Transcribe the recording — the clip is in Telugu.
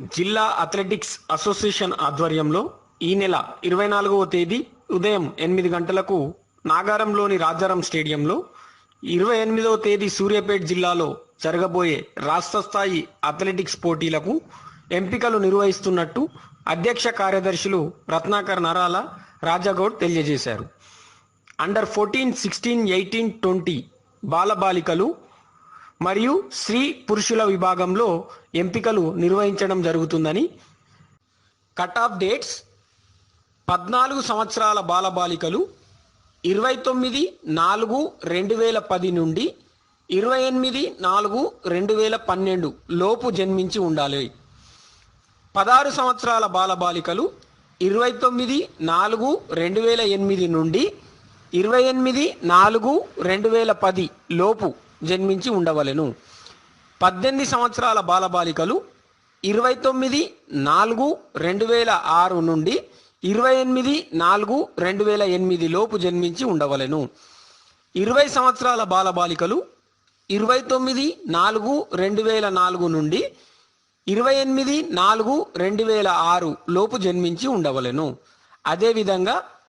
జిల్లా అథ్లెటిక్స్ అసోసియేషన్ ఆధ్వర్యంలో ఈ నెల ఇరవై నాలుగవ తేదీ ఉదయం ఎనిమిది గంటలకు నాగారంలోని రాజారం స్టేడియంలో ఇరవై ఎనిమిదవ తేదీ సూర్యాపేట జిల్లాలో జరగబోయే రాష్ట్ర స్థాయి అథ్లెటిక్స్ పోటీలకు ఎంపికలు నిర్వహిస్తున్నట్టు అధ్యక్ష కార్యదర్శులు రత్నాకర్ నరాల రాజాగౌడ్ తెలియజేశారు. Under fourteen sixteen eighteen twenty బాలబాలికలు మరియు స్త్రీ పురుషుల విభాగంలో ఎంపికలు నిర్వహించడం జరుగుతుందని. కట్ ఆఫ్ డేట్స్ పద్నాలుగు సంవత్సరాల బాలబాలికలు ఇరవై తొమ్మిది నాలుగు రెండు వేల పది నుండి ఇరవై ఎనిమిది నాలుగు రెండు వేల పన్నెండు లోపు జన్మించి ఉండాలి. పదహారు సంవత్సరాల బాలబాలికలు ఇరవై తొమ్మిది నాలుగు రెండు వేల ఎనిమిది నుండి ఇరవై ఎనిమిది నాలుగు రెండు వేల పది లోపు జన్మించి ఉండవలెను. పద్దెనిమిది సంవత్సరాల బాలబాలికలు ఇరవై తొమ్మిది నాలుగు రెండు వేల ఆరు నుండి ఇరవై ఎనిమిది నాలుగు రెండు వేల ఎనిమిది లోపు జన్మించి ఉండవలెను. ఇరవై సంవత్సరాల బాలబాలికలు ఇరవై తొమ్మిది నాలుగు రెండు వేల నాలుగు నుండి ఇరవై ఎనిమిది నాలుగు రెండు వేల ఆరు లోపు జన్మించి ఉండవలెను. అదేవిధంగా